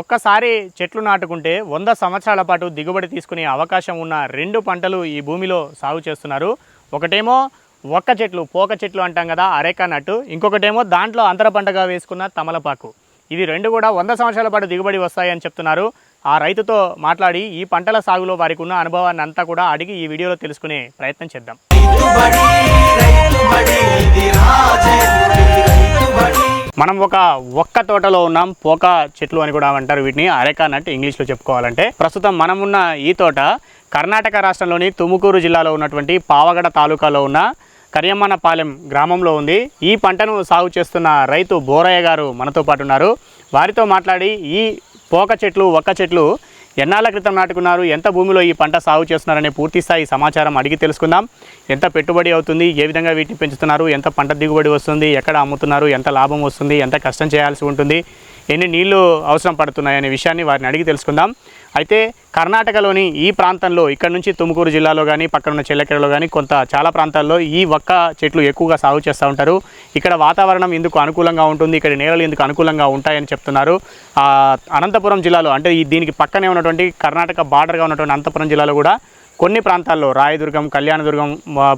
ఒక్కసారి చెట్లు నాటుకుంటే వంద సంవత్సరాల పాటు దిగుబడి తీసుకునే అవకాశం ఉన్న రెండు పంటలు ఈ భూమిలో సాగు చేస్తున్నారు. ఒకటేమో ఒక్క చెట్లు పోక చెట్లు అంటాం కదా అరేకా నట్టు. ఇంకొకటేమో దాంట్లో అంతర పంటగా వేసుకున్న తమలపాకు. ఇవి రెండు కూడా వంద సంవత్సరాల పాటు దిగుబడి వస్తాయని చెప్తున్నారు. ఆ రైతుతో మాట్లాడి ఈ పంటల సాగులో వారికి ఉన్న అనుభవాన్ని అంతా కూడా అడిగి ఈ వీడియోలో తెలుసుకునే ప్రయత్నం చేద్దాం. మనం ఒక ఒక్క తోటలో ఉన్నాం పోక చెట్లు అని కూడా అంటారు వీటిని. అరెకా నట్ ఇంగ్లీష్లో చెప్పుకోవాలంటే ప్రస్తుతం మనం ఉన్న ఈ తోట కర్ణాటక రాష్ట్రంలోని తుముకూరు జిల్లాలో ఉన్నటువంటి పావగడ తాలూకాలో ఉన్న కరియమ్మనపాలెం గ్రామంలో ఉంది. ఈ పంటను సాగు చేస్తున్న రైతు బోరయ్య గారు మనతో పాటు ఉన్నారు. వారితో మాట్లాడి ఈ పోక చెట్లు ఒక్క చెట్లు ఎన్నాళ్ళ క్రితం నాటుకున్నారు? ఎంత భూమిలో ఈ పంట సాగు చేస్తున్నారనే పూర్తి స్థాయి సమాచారం అడిగి తెలుసుకుందాం. ఎంత పెట్టుబడి అవుతుంది? ఏ విధంగా వీటిని పెంచుతున్నారు? ఎంత పంట దిగుబడి వస్తుంది? ఎక్కడ అమ్ముతున్నారు? ఎంత లాభం వస్తుంది? ఎంత కష్టం చేయాల్సి ఉంటుంది? ఎన్ని నీళ్ళు అవసరం పడుతున్నాయనే విషయాన్ని వారిని అడిగి తెలుసుకుందాం. అయితే కర్ణాటకలోని ఈ ప్రాంతంలో ఇక్కడ నుంచి తుముకూరు జిల్లాలో కానీ పక్కన ఉన్న చెల్లకెరలో కానీ కొంత చాలా ప్రాంతాల్లో ఈ ఒక్క చెట్లు ఎక్కువగా సాగు చేస్తూ ఉంటారు. ఇక్కడ వాతావరణం ఇందుకు అనుకూలంగా ఉంటుంది ఇక్కడ నేలలు ఇందుకు అనుకూలంగా ఉంటాయని చెప్తున్నారు. అనంతపురం జిల్లాలో అంటే ఈ దీనికి పక్కనే ఉన్నటువంటి కర్ణాటక బార్డర్గా ఉన్నటువంటి అనంతపురం జిల్లాలో కూడా కొన్ని ప్రాంతాల్లో రాయదుర్గం కళ్యాణదుర్గం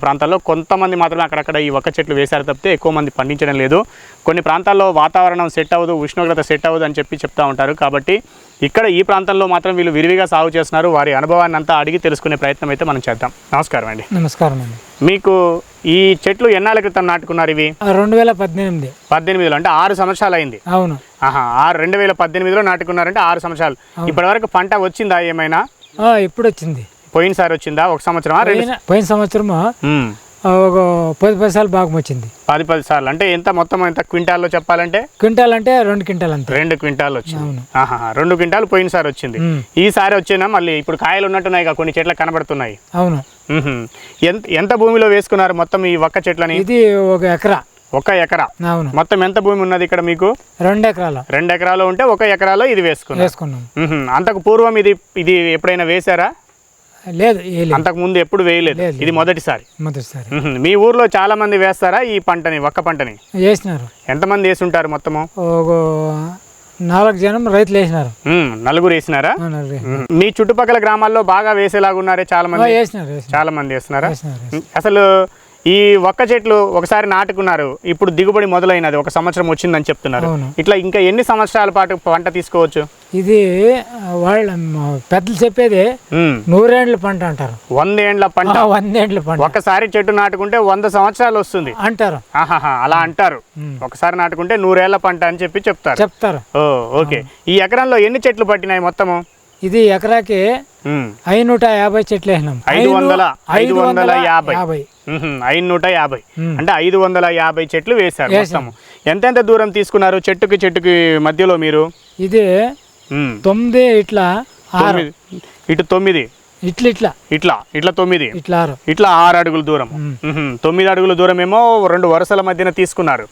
ప్రాంతాల్లో కొంతమంది మాత్రమే అక్కడక్కడ ఈ ఒక్క చెట్లు వేశారు తప్పితే ఎక్కువ మంది పండించడం లేదు. కొన్ని ప్రాంతాల్లో వాతావరణం సెట్ అవ్వదు ఉష్ణోగ్రత సెట్ అవ్వదు అని చెప్పి చెప్తూ ఉంటారు. కాబట్టి ఇక్కడ ఈ ప్రాంతంలో మాత్రం వీళ్ళు విరివిగా సాగు చేస్తున్నారు. వారి అనుభవాన్ని అంతా అడిగి తెలుసుకునే ప్రయత్నం అయితే మనం చేద్దాం. నమస్కారం అండి. నమస్కారం అండి. మీకు ఈ చెట్లు ఎన్నాళ్ళ క్రితం నాటుకున్నారు ఇవి? రెండు వేల పద్దెనిమిది. పద్దెనిమిదిలో అంటే ఆరు సంవత్సరాలు అయింది. అవును. ఆహా ఆరు రెండు వేల పద్దెనిమిదిలో నాటుకున్నారంటే ఆరు సంవత్సరాలు. ఇప్పటివరకు పంట వచ్చిందా ఏమైనా? ఆ, ఇప్పుడు వచ్చింది పోయినసారి వచ్చిందా? ఒక సంవత్సరమా? రెండు పోయిన. ఆ, ఒక పది పైసలు భాగం వచ్చింది పది పది సార్లు అంటే ఎంత మొత్తం ఎంత క్వింటాల్లో చెప్పాలంటే? క్వింటాల్ అంటే రెండు క్వింటాల్ అంతే. రెండు క్వింటాలు వచ్చింది. రెండు క్వింటాలు పోయినసారి వచ్చింది. ఈసారి వచ్చినా మళ్ళీ ఇప్పుడు కాయలు ఉన్నట్టున్నాయి కొన్ని చెట్లు కనబడుతున్నాయి. అవును. ఎంత ఎంత భూమిలో వేసుకున్నారు మొత్తం ఈ ఒక్క చెట్లని? ఇది ఒక ఎకరా. ఒక ఎకరా. అవును. మొత్తం ఎంత భూమి ఉన్నది ఇక్కడ మీకు? రెండు ఎకరాల. రెండు ఎకరాలు ఉంటే ఒక ఎకరాలో ఇది వేసుకున్నాం. మ్మ్హ్మ్. అంతకు పూర్వం ఇది ఇది ఎప్పుడైనా వేశారా? లేదు అంతకు ముందు ఎప్పుడు వేయలేదు. లేదు, ఇది మొదటిసారి. మొదటిసారి. మీ ఊర్లో చాలా మంది వేస్తారా ఈ పంటని ఒక్క పంటని? వేసినారు. ఎంతమంది వేసుంటారు మొత్తము? ఒక నాలుగు జనం రైతులు వేసినారు. నలుగురు వేసినారా. మీ చుట్టుపక్కల గ్రామాల్లో బాగా వేసేలాగా ఉన్నారే చాలా మంది? చాలా మంది వేస్తున్నారా. అసలు ఈ ఒక్క చెట్లు ఒకసారి నాటుకున్నారు. ఇప్పుడు దిగుబడి మొదలైనది. ఒక సంవత్సరం వచ్చిందని చెప్తున్నారు. ఇట్లా ఇంకా ఎన్ని సంవత్సరాల పాటు పంట తీసుకోవచ్చు? ఇది వాళ్ళ పెద్దలు చెప్పేది. నూరేండ్ల పంట అంటారు. వందేండ్ల పంట? వందేండ్ల పంట. ఒకసారి చెట్టు నాటుకుంటే వంద సంవత్సరాలు వస్తుంది. అంటారు. అలా అంటారు. ఒకసారి నాటుకుంటే నూరేళ్ళ పంట అని చెప్పి చెప్తారు. చెప్తారు. ఓకే. ఈ ఎకరంలో ఎన్ని చెట్లు పట్టినాయి మొత్తము? ఇది ఎకరాకి. ఐదు నూట యాభై చెట్లు వేసినాం ఐదు వందల ఐదు వందల యాభై. ఐదు నూట యాభై. అంటే ఐదు వందల యాభై చెట్లు వేశారు వేశాం. మొత్తము ఎంతెంత దూరం తీసుకున్నారు చెట్టుకి చెట్టుకి మధ్యలో మీరు ఇది మ్మ్. తొమ్మిది ఇట్లా ఇటు తొమ్మిది ఇట్లా ఇట్లా. ఇట్లా ఇట్లా తొమ్మిది. ఇట్లా ఆరు. ఇట్లా ఆరు అడుగుల దూరం. మ్మ్. తొమ్మిది అడుగుల దూరం ఏమో రెండు వరుసల మధ్యన తీసుకున్నారు.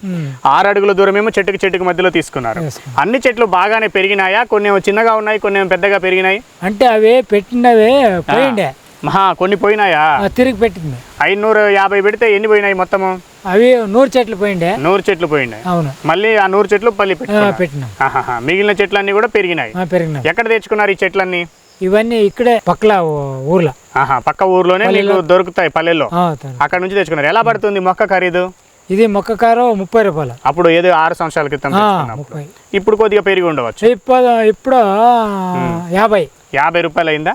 ఆరు అడుగుల దూరం ఏమో చెట్టుకి చెట్టుకి మధ్యలో తీసుకున్నారు. అన్ని చెట్లు బాగానే పెరిగినాయా? కొన్ని చిన్నగా ఉన్నాయి కొన్ని పెద్దగా పెరిగినాయి. అంటే అవి పెట్టినవే పోయిండే. మహా కొన్ని పోయినాయా? తిరిగి పెట్టింది. ఐదునూరు యాభై పెడితే ఎన్ని పోయినాయి మొత్తము? అవి నూరు చెట్లు పోయిండే. నూరు చెట్లు పోయినాయి అవును. మళ్ళీ ఆ నూరు చెట్లు పల్లి పెట్టినాం. మిగిలిన చెట్లన్నీ కూడా పెరిగినాయి. ఆ, పెరిగినాం ఎక్కడ తెచ్చుకున్నారు ఈ చెట్లన్నీ? ఇవన్నీ ఇక్కడే పక్కల ఊర్లో. ఆహా పక్క ఊర్లోనే మీకు దొరుకుతాయి పల్లెల్లో అక్కడ నుంచి తెచ్చుకున్నారు. ఎలా పడుతుంది మొక్క ఖరీదు? ఇది మొక్క కారు ముప్పై రూపాయలు. అప్పుడు ఏదో ఆరు సంవత్సరాల క్రితం ఇప్పుడు కొద్దిగా పెరిగి ఉండవచ్చు. ఇప్పుడు ఇప్పుడు యాభై. యాభై రూపాయలు అయిందా.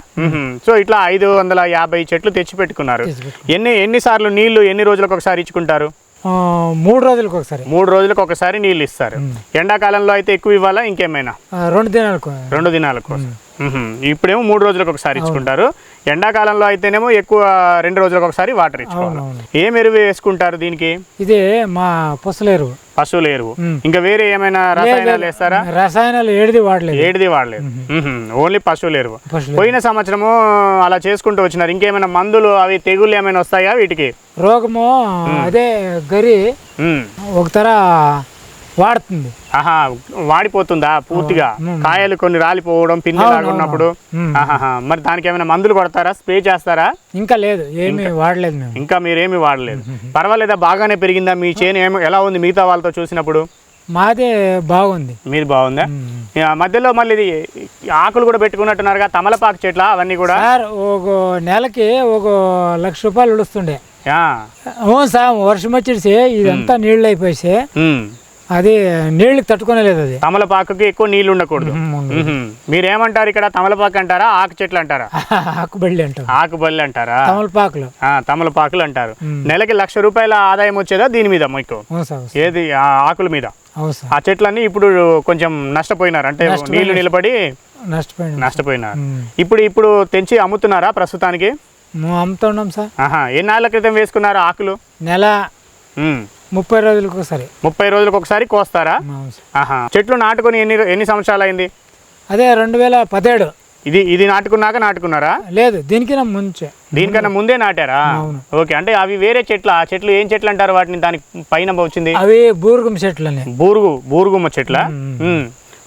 సో ఇట్లా ఐదు వందల యాభై చెట్లు తెచ్చి పెట్టుకున్నారు. ఎన్ని ఎన్నిసార్లు నీళ్ళు ఎన్ని రోజులకు ఒకసారి ఇచ్చుకుంటారు? మూడు రోజులకు ఒకసారి. మూడు రోజులకు ఒకసారి నీళ్ళు ఇస్తారు. ఎండాకాలంలో అయితే ఎక్కువ ఇవ్వాలా? ఇంకేమైనా? రెండు దినాలకు. రెండు దినాల కోసం. మ్మ్హ్మ్. ఇప్పుడేమో మూడు రోజులకు ఒకసారి ఇచ్చుకుంటారు. ఎండాకాలంలో అయితేనేమో ఎక్కువ రెండు రోజులకు ఒకసారి వాటర్ ఇచ్చుకోవాలి. ఏం ఎరువు వేసుకుంటారు దీనికి? ఇది మా పశువుల ఎరువు. మ్మ్. ఇంకా వేరే ఏమైనా రసాయనాలు వేస్తారా? రసాయనాలు ఏడిది వాడలేదు. ఏడిది వాడలేదు. ఓన్లీ పశువుల ఎరువు. పశువుల పోయిన సంవత్సరము అలా చేసుకుంటూ వచ్చినారు. ఇంకేమైనా మందులు అవి తెగుళ్ళు ఏమైనా వస్తాయా వీటికి? రోగము అదే గరి మ్మ్. ఒక తర వాడుతుంది. ఆహా వాడిపోతుందా పూర్తిగా. కాయలు కొన్ని రాలిపోవడం మ్మ్. ఆహాహా. మరి దానికి ఏమైనా మందులు కొడతారా? స్ప్రే చేస్తారా? ఇంకా లేదు ఏమీ వాడలేదు ఇంకా మీరేమి వాడలేదు. పర్వాలేదా? బాగానే పెరిగిందా? మీ చేను ఏమో ఎలా ఉంది మిగతా వాళ్ళతో చూసినప్పుడు? మాదే బాగుంది. మీది బాగుందా? మధ్యలో మళ్ళీ ఇది ఆకులు కూడా పెట్టుకున్నట్టున్నారుగా తమలపాకు చెట్ల అవన్నీ కూడా? సార్ ఒక నెలకి ఒక లక్ష రూపాయలు ఉడుస్తుండే. ఆ, అవును సార్ వర్షం వచ్చేసి ఇదంతా నీళ్ళు అయిపోయి. అది నీళ్ళకి తట్టుకోలేదు అది. తమలపాకుకి ఎక్కువ నీళ్ళు ఉండకూడదు. మీరేమంటారు ఇక్కడ? తమలపాకు అంటారా? ఆకు చెట్లు అంటారా? ఆకుబళ్ళి అంటాం ఆకు బల్లి అంటారా? తమలపాకులు. తమలపాకులు అంటారు. నెలకి లక్ష రూపాయల ఆదాయం వచ్చేదా దీని మీద మీకు. ఏది? ఆ ఆకుల మీద? ఆ చెట్లన్నీ ఇప్పుడు కొంచెం నష్టపోయినారు. అంటే నష్టపోయినారు. నీళ్ళు నిలబడి నష్టపోయినాం నష్టపోయినారు. ఉమ్. ఇప్పుడు ఇప్పుడు తెంచి అమ్ముతున్నారా ప్రస్తుతానికి? మేము అమ్ముతున్నాం సార్. ఎన్నాళ్ళ క్రితం వేసుకున్నారు ఆకులు? నెల. ముప్పై రోజులకు ఒకసారి. ముప్పై రోజులకు ఒకసారి కోస్తారా. ఆహా. చెట్లు నాటుకొని ఎన్ని ఎన్ని సంవత్సరాలు అయింది అదే రెండు వేల పదిహేడు. ఇది ఇది నాటుకున్నాక నాటుకున్నారా? లేదు దీనికి నా ముంచే. దీనికన్నా ముందే నాటారా. ఓకే అంటే అవి వేరే చెట్లు ఆ చెట్లు ఏం చెట్లు అంటారు? వాటిని దానికి పైన వచ్చింది? అవి బూరుగుం చెట్లని. బూరుగు బూరుగుమ్మ చెట్ల.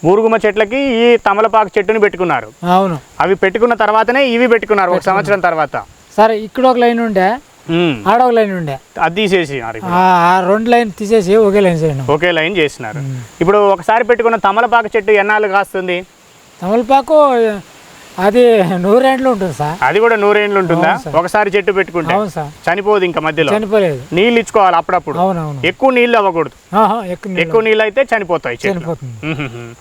బూరుగుమ్మ చెట్లకి ఈ తమలపాకు చెట్టుని పెట్టుకున్నారు. అవును. అవి పెట్టుకున్న తర్వాతనే ఇవి పెట్టుకున్నారు ఒక సంవత్సరం తర్వాత. సరే ఇక్కడ ఒక లైన్ ఉండే. లైన్ ఉండే. అది తీసేసినారు ఇప్పుడు. ఆ ఆ రెండు లైన్ తీసేసి ఒకే లైన్ చేయడం ఒకే లైన్ చేసినారు. ఇప్పుడు ఒకసారి పెట్టుకున్న తమలపాకు చెట్టు ఎన్నాళ్ళు కాస్తుంది? తమలపాకు అది నూరేండ్లు ఉంటుంది సార్. అది కూడా నూరేండ్లు ఉంటుందా. ఒకసారి చెట్టు పెట్టుకుంటే. అవును సార్. చనిపోదు ఇంకా మధ్యలో. చనిపోలేదు. నీళ్ళు ఇచ్చుకోవాలి అప్పుడప్పుడు. అవునవును. ఎక్కువ నీళ్ళు అవ్వకూడదు. ఎక్కువ నీళ్ళు. అయితే చనిపోతాయి.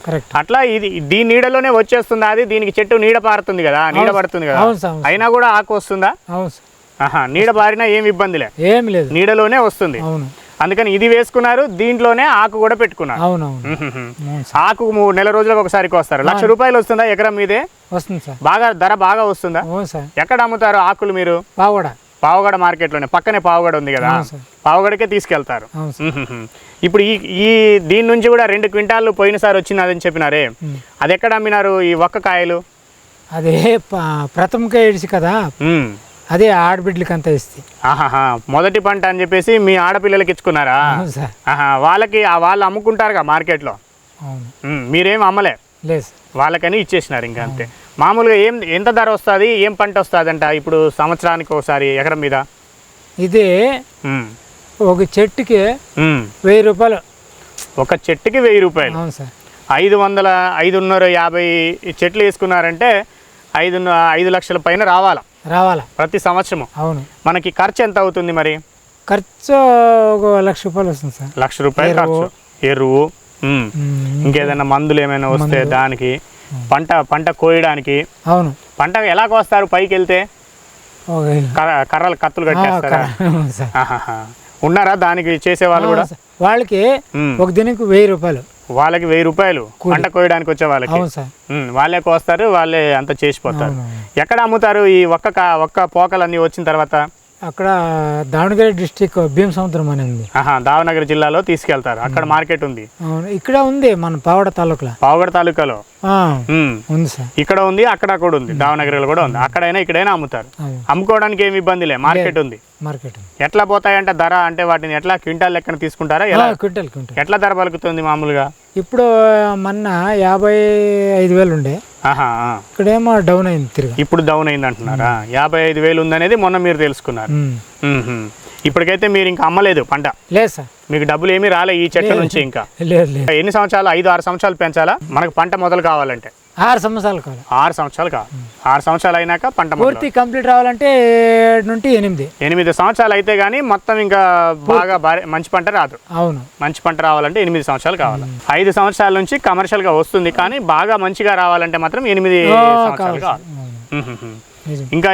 కరెక్ట్. అట్లా ఇది దీని నీడలోనే వచ్చేస్తుంది అది? దీనికి చెట్టు నీడ పారుతుంది కదా నీడ. పడుతుంది కదా. అయినా కూడా ఆకు వస్తుందా? అవును సార్. నీడ బారినా ఏం ఇబ్బందిలే. ఏమి లేదు. నీడలోనే వస్తుంది. అవును. అందుకని ఇది వేసుకున్నారు దీంట్లోనే ఆకు కూడా పెట్టుకున్నారు. అవునవును. ఆకు మూడు నెల రోజులకు ఒకసారి వస్తారు లక్ష రూపాయలు వస్తుందా ఎకరం మీదే? వస్తుంది సార్. బాగా ధర బాగా వస్తుందా? ఎక్కడ అమ్ముతారు ఆకులు మీరు? పావుగడ. మార్కెట్లోనే పక్కనే పావుగడ ఉంది కదా. పావుగడకే తీసుకెళ్తారు. ఇప్పుడు ఈ ఈ దీని నుంచి కూడా రెండు క్వింటాలు పోయినసారి వచ్చినదని చెప్పినారే. అది ఎక్కడ అమ్మినారు ఈ ఒక్క కాయలు? అదే ప- ప్రథమకే ఇడిచి కదా. అదే ఆడబిడ్డలకి అంతా ఇస్తే. ఆహాహా మొదటి పంట అని చెప్పేసి మీ ఆడపిల్లలకి ఇచ్చుకున్నారా? అవును సార్. ఆహా వాళ్ళకి ఆ వాళ్ళు అమ్ముకుంటారుగా మార్కెట్లో? అవును. ఉమ్, మీరేం అమ్మలే? లేదు సార్. వాళ్ళకని ఇచ్చేసినారు ఇంకా అంతే. మామూలుగా ఏం ఎంత ధర వస్తుంది? ఏం పంట వస్తుంది అంట ఇప్పుడు సంవత్సరానికి ఒకసారి ఎకరం మీద? ఇది ఉమ్, ఒక చెట్టుకి ఉమ్. వెయ్యి రూపాయలు. ఒక చెట్టుకి వెయ్యి రూపాయలు. అవును సార్. ఐదు వందల ఐదున్నర యాభై చెట్లు వేసుకున్నారంటే ఐదు ఐదు లక్షల పైన రావాలా? రావాలా? ప్రతి సంవత్సరము? అవును. మనకి ఖర్చు ఎంత అవుతుంది మరి? ఖర్చు ఒక లక్ష రూపాయలు వస్తుంది సార్. లక్ష రూపాయలు ఎరువు. ఖర్చు. ఎరువు. ఇంకేదైనా మందులు ఏమైనా వస్తే దానికి పంట పంట కోయడానికి అవును. పంట ఎలా కోస్తారు పైకి వెళ్తే కర్రలు కత్తులు కట్టేస్తారా. ఉన్నారా దానికి చేసే వాళ్ళు కూడా. వాళ్ళకి. ఒక దినకు వెయ్యి రూపాయలు వాళ్ళకి వెయ్యి రూపాయలు. పంట కోయడానికి వచ్చే వాళ్ళకి వాళ్ళే కోస్తారు వాళ్ళే అంత చేసిపోతారు. ఎక్కడ అమ్ముతారు ఈ ఒక్క కా- ఒక్క పోకలన్నీ వచ్చిన తర్వాత అక్కడ దావణగిరి డిస్టిక్ భీమ సముద్రం అని ఉంది. దావనగర్ జిల్లాలో తీసుకెళ్తారు. అక్కడ మార్కెట్ ఉంది. ఇక్కడ ఉంది మన పావడ తాలూకులో. పావుగడ తాలూకాలో. ఉంది సార్. ఇక్కడ ఉంది అక్కడ కూడా ఉంది. దావనగర్లో కూడా ఉంది. అక్కడైనా ఇక్కడైనా అమ్ముతారు. అమ్ముకోవడానికి ఏమి ఇబ్బంది లే మార్కెట్ ఉంది. మార్కెట్. ఎట్లా పోతాయంటే ధర అంటే వాటిని ఎట్లా క్వింటాల్ లెక్కన తీసుకుంటారా? ఎలా? Quintal quintal. ఎట్లా ధర పలుకుతుంది మామూలుగా? ఇప్పుడు మొన్న యాభై ఐదు వేలు ఉండే. ఇక్కడేమో డౌన్ అయింది తిరిగి. ఇప్పుడు డౌన్ అయింది అంటున్నారా యాభై ఐదు వేలు ఉందనేది మొన్న మీరు తెలుసుకున్నారు. ఇప్పటికైతే మీరు ఇంకా అమ్మలేదు పంట. లేదు సార్. మీకు డబ్బులు ఏమీ రాలే ఈ చెట్ల నుంచి ఇంకా. ఎన్ని సంవత్సరాలు? ఐదు ఆరు సంవత్సరాలు పెంచాలా? మనకు పంట మొదలు కావాలంటే. ఆరు సంవత్సరాలు కావాలి. ఆరు సంవత్సరాలు కావాలి. ఆరు సంవత్సరాలు అయినాక పంట పూర్తి కంప్లీట్ రావాలంటే ఏడు నుండి ఎనిమిది. ఎనిమిది సంవత్సరాలు అయితే కానీ మొత్తం ఇంకా బాగా భారీ మంచి పంట రాదు. అవును. మంచి పంట రావాలంటే ఎనిమిది సంవత్సరాలు కావాలి. ఐదు సంవత్సరాల నుంచి కమర్షియల్గా వస్తుంది కానీ బాగా మంచిగా రావాలంటే మాత్రం ఎనిమిది సంవత్సరాలు కావాలి ఇంకా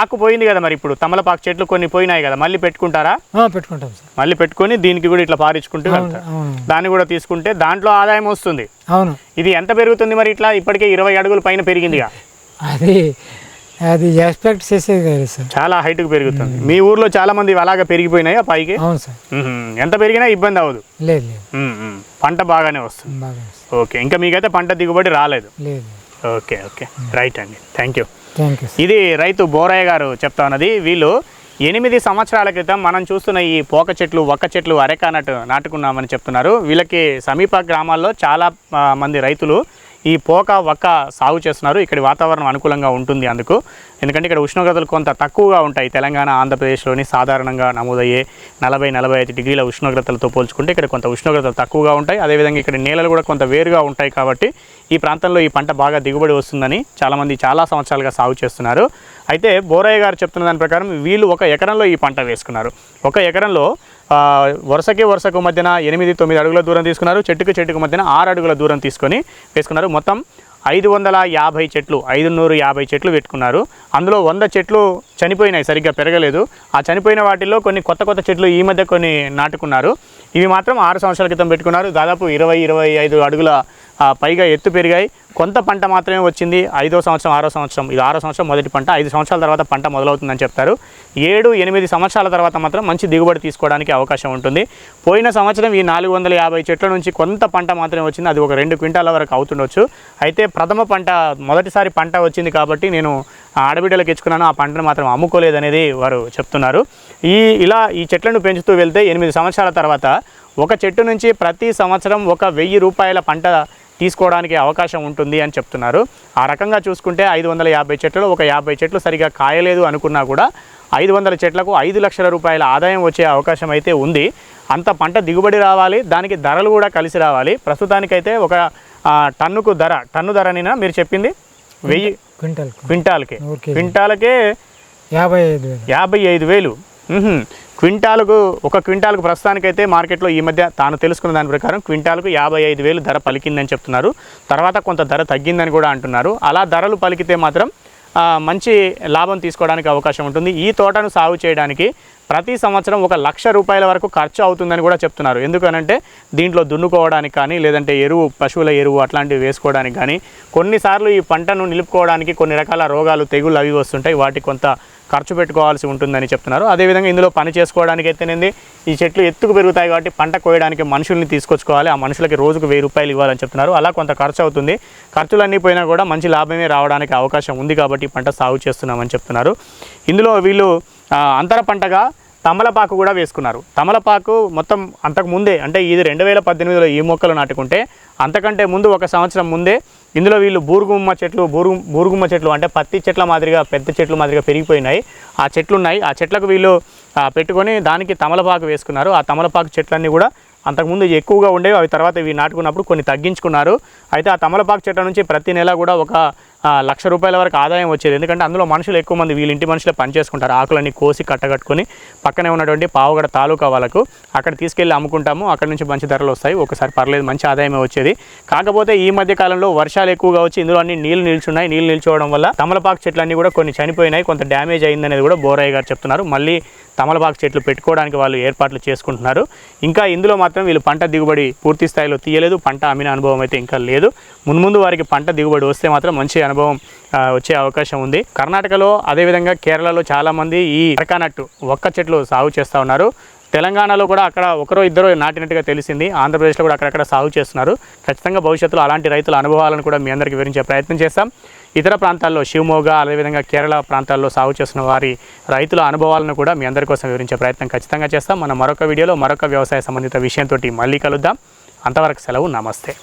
ఆకు పోయింది కదా మరి ఇప్పుడు. తమలపాకు చెట్లు కొన్ని పోయినాయి కదా. మళ్ళీ పెట్టుకుంటారా? ఆ, పెట్టుకుంటాం సార్. మళ్ళీ పెట్టుకొని దీనికి కూడా ఇట్లా పారించుకుంటూ వెళ్తారు. దాన్ని కూడా తీసుకుంటే దాంట్లో ఆదాయం వస్తుంది. అవును. ఇది ఎంత పెరుగుతుంది మరి ఇట్లా? ఇప్పటికే ఇరవై అడుగుల పైన పెరిగిందిగా అది అది ఎక్స్పెక్ట్ చేసేది కాదు సార్. చాలా హైట్కి పెరుగుతుంది. మీ ఊర్లో చాలా మంది అలాగా పెరిగిపోయినాయా పైకి? అవును సార్. ఎంత పెరిగినా ఇబ్బంది అవ్వదు. లేదు లేదు. పంట బాగానే వస్తుంది. ఓకే. ఇంకా మీకైతే పంట దిగుబడి రాలేదు. లేదు. Okay okay. రైట్ అండి. Thank you. ఇది రైతు బోరయ్య గారు చెప్తా ఉన్నది. వీళ్ళు ఎనిమిది సంవత్సరాల క్రితం మనం చూస్తున్న ఈ పోక చెట్లు ఒక్క చెట్లు అరెక నాటు నాటుకున్నామని చెప్తున్నారు. వీళ్ళకి సమీప గ్రామాల్లో చాలా మంది రైతులు ఈ పోక వక్క సాగు చేస్తున్నారు. ఇక్కడి వాతావరణం అనుకూలంగా ఉంటుంది అందుకు. ఎందుకంటే ఇక్కడ ఉష్ణోగ్రతలు కొంత తక్కువగా ఉంటాయి. తెలంగాణ ఆంధ్రప్రదేశ్లోని సాధారణంగా నమోదయ్యే నలభై నలభై ఐదు డిగ్రీల ఉష్ణోగ్రతలతో పోల్చుకుంటే ఇక్కడ కొంత ఉష్ణోగ్రతలు తక్కువగా ఉంటాయి. అదేవిధంగా ఇక్కడ నేలలు కూడా కొంత వేరుగా ఉంటాయి కాబట్టి ఈ ప్రాంతంలో ఈ పంట బాగా దిగుబడి వస్తుందని చాలామంది చాలా సంవత్సరాలుగా సాగు చేస్తున్నారు. అయితే బోరయ్య గారు చెప్తున్న దాని ప్రకారం వీళ్ళు ఒక ఎకరంలో ఈ పంట వేసుకున్నారు. ఒక ఎకరంలో వరుసకి వరుసకు మధ్యన ఎనిమిది తొమ్మిది అడుగుల దూరం తీసుకున్నారు. చెట్టుకు చెట్టుకు మధ్యన ఆరు అడుగుల దూరం తీసుకొని వేసుకున్నారు. మొత్తం ఐదు వందల యాభై చెట్లు ఐదు నూరు యాభై చెట్లు పెట్టుకున్నారు. అందులో వంద చెట్లు చనిపోయినాయి సరిగ్గా పెరగలేదు. ఆ చనిపోయిన వాటిల్లో కొన్ని కొత్త కొత్త చెట్లు ఈ మధ్య కొన్ని నాటుకున్నారు. ఇవి మాత్రం ఆరు సంవత్సరాల క్రితం పెట్టుకున్నారు. దాదాపు ఇరవై ఇరవై ఐదు అడుగుల పైగా ఎత్తు పెరిగాయి. కొంత పంట మాత్రమే వచ్చింది. ఐదో సంవత్సరం ఆరో సంవత్సరం ఇది ఆరో సంవత్సరం మొదటి పంట. ఐదు సంవత్సరాల తర్వాత పంట మొదలవుతుందని చెప్తారు. ఏడు ఎనిమిది సంవత్సరాల తర్వాత మాత్రం మంచి దిగుబడి తీసుకోవడానికి అవకాశం ఉంటుంది. పోయిన సంవత్సరం ఈ నాలుగు వందల యాభై చెట్ల నుంచి కొంత పంట మాత్రమే వచ్చింది. అది ఒక రెండు క్వింటాల వరకు అవుతుండొచ్చు. అయితే ప్రథమ పంట మొదటిసారి పంట వచ్చింది కాబట్టి నేను ఆడబిడ్డలకు ఇచ్చుకున్నాను. ఆ పంటను మాత్రం అమ్ముకోలేదనేది వారు చెప్తున్నారు. ఈ ఇలా ఈ చెట్లను పెంచుతూ వెళ్తే ఎనిమిది సంవత్సరాల తర్వాత ఒక చెట్టు నుంచి ప్రతి సంవత్సరం ఒక వెయ్యి రూపాయల పంట తీసుకోవడానికి అవకాశం ఉంటుంది అని చెప్తున్నారు. ఆ రకంగా చూసుకుంటే ఐదు వందల యాభై చెట్లలో ఒక యాభై చెట్లు సరిగా కాయలేదు అనుకున్నా కూడా ఐదు వందల చెట్లకు ఐదు లక్షల రూపాయల ఆదాయం వచ్చే అవకాశం అయితే ఉంది. అంత పంట దిగుబడి రావాలి దానికి ధరలు కూడా కలిసి రావాలి. ప్రస్తుతానికైతే ఒక టన్నుకు ధర టన్ను ధరనినా మీరు చెప్పింది? వెయ్యి క్వింటల్ క్వింటాల్కే. క్వింటాలకే యాభై ఐదు యాభై ఐదు వేలు. క్వింటాలకు ఒక క్వింటాలకు ప్రస్తుతానికైతే మార్కెట్లో ఈ మధ్య తాను తెలుసుకున్న దాని ప్రకారం క్వింటాలకు యాభై ఐదు వేలు ధర పలికిందని చెప్తున్నారు. తర్వాత కొంత ధర తగ్గిందని కూడా అంటున్నారు. అలా ధరలు పలికితే మాత్రం మంచి లాభం తీసుకోవడానికి అవకాశం ఉంటుంది. ఈ తోటను సాగు చేయడానికి ప్రతి సంవత్సరం ఒక లక్ష రూపాయల వరకు ఖర్చు అవుతుందని కూడా చెప్తున్నారు. ఎందుకనంటే దీంట్లో దున్నుకోవడానికి కానీ లేదంటే ఎరువు పశువుల ఎరువు అట్లాంటివి వేసుకోవడానికి కానీ కొన్నిసార్లు ఈ పంటను నిలుపుకోవడానికి కొన్ని రకాల రోగాలు తెగుళ్ళు అవి వస్తుంటాయి. వాటికి కొంత ఖర్చు పెట్టుకోవాల్సి ఉంటుందని చెప్తున్నారు. అదేవిధంగా ఇందులో పని చేసుకోవడానికి అయితేనేది ఈ చెట్లు ఎత్తుకు పెరుగుతాయి కాబట్టి పంట కోయడానికి మనుషుల్ని తీసుకొచ్చుకోవాలి. ఆ మనుషులకి రోజుకు వెయ్యి రూపాయలు ఇవ్వాలని చెప్తున్నారు. అలా కొంత ఖర్చు అవుతుంది. ఖర్చులన్నీ పోయినా కూడా మంచి లాభమే రావడానికి అవకాశం ఉంది కాబట్టి పంట సాగు చేస్తున్నామని చెప్తున్నారు. ఇందులో వీళ్ళు అంతర పంటగా తమలపాకు కూడా వేసుకున్నారు. తమలపాకు మొత్తం అంతకు ముందే అంటే ఇది రెండు వేల పద్దెనిమిదిలో ఈ మొక్కలు నాటుకుంటే అంతకంటే ముందు ఒక సంవత్సరం ముందే ఇందులో వీళ్ళు బూరుగుమ్మ చెట్లు బూరుగు బూరుగుమ్మ చెట్లు అంటే పత్తి చెట్ల మాదిరిగా పెద్ద చెట్లు మాదిరిగా పెరిగిపోయినాయి. ఆ చెట్లు ఉన్నాయి ఆ చెట్లకు వీళ్ళు పెట్టుకొని దానికి తమలపాకు వేసుకున్నారు. ఆ తమలపాకు చెట్లన్నీ కూడా అంతకుముందు ఎక్కువగా ఉండేవి. అవి తర్వాత ఇవి నాటుకున్నప్పుడు కొన్ని తగ్గించుకున్నారు. అయితే ఆ తమలపాకు చెట్ల నుంచి ప్రతి నెల కూడా ఒక లక్ష రూపాయల వరకు ఆదాయం వచ్చేది. ఎందుకంటే అందులో మనుషులు ఎక్కువ మంది వీళ్ళ ఇంటి మనుషులే పనిచేసుకుంటారు. ఆకులన్నీ కోసి కట్టగట్టుకొని పక్కనే ఉన్నటువంటి పావుగడ తాలూకా వాళ్ళకు అక్కడ తీసుకెళ్ళి అమ్ముకుంటాము. అక్కడ నుంచి మంచి ధరలు వస్తాయి. ఒకసారి పర్లేదు మంచి ఆదాయమే వచ్చేది. కాకపోతే ఈ మధ్య కాలంలో వర్షాలు ఎక్కువగా వచ్చి ఇందులో అన్ని నీళ్ళు నిల్చున్నాయి. నీళ్ళు నిల్చోవడం వల్ల తమలపాకు చెట్లన్నీ కూడా కొన్ని చనిపోయినాయి. కొంత డ్యామేజ్ అయిందనేది కూడా బోరయ్య గారు చెప్తున్నారు. మళ్ళీ తమలపాకు చెట్లు పెట్టుకోవడానికి వాళ్ళు ఏర్పాట్లు చేసుకుంటున్నారు. ఇంకా ఇందులో మాత్రం వీళ్ళు పంట దిగుబడి పూర్తి స్థాయిలో తీయలేదు. పంట అమ్మిన అనుభవం అయితే ఇంకా లేదు. మున్ముందు వారికి పంట దిగుబడి వస్తే మాత్రం మంచి అనుభవం వచ్చే అవకాశం ఉంది. కర్ణాటకలో అదేవిధంగా కేరళలో చాలామంది ఈ అరకానట్టు ఒక్క చెట్లు సాగు చేస్తూ ఉన్నారు. తెలంగాణలో కూడా అక్కడ ఒకరో ఇద్దరు నాటినట్టుగా తెలిసింది. ఆంధ్రప్రదేశ్లో కూడా అక్కడక్కడ సాగు చేస్తున్నారు. ఖచ్చితంగా భవిష్యత్తులో అలాంటి రైతుల అనుభవాలను కూడా మీ అందరికీ వివరించే ప్రయత్నం చేస్తాం. ఇతర ప్రాంతాల్లో శివమోగ అదేవిధంగా కేరళ ప్రాంతాల్లో సాగు చేస్తున్న వారి రైతుల అనుభవాలను కూడా మీ అందరి కోసం వివరించే ప్రయత్నం ఖచ్చితంగా చేస్తాం. మనం మరొక వీడియోలో మరొక వ్యవసాయ సంబంధిత విషయంతో మళ్ళీ కలుద్దాం. అంతవరకు సెలవు నమస్తే.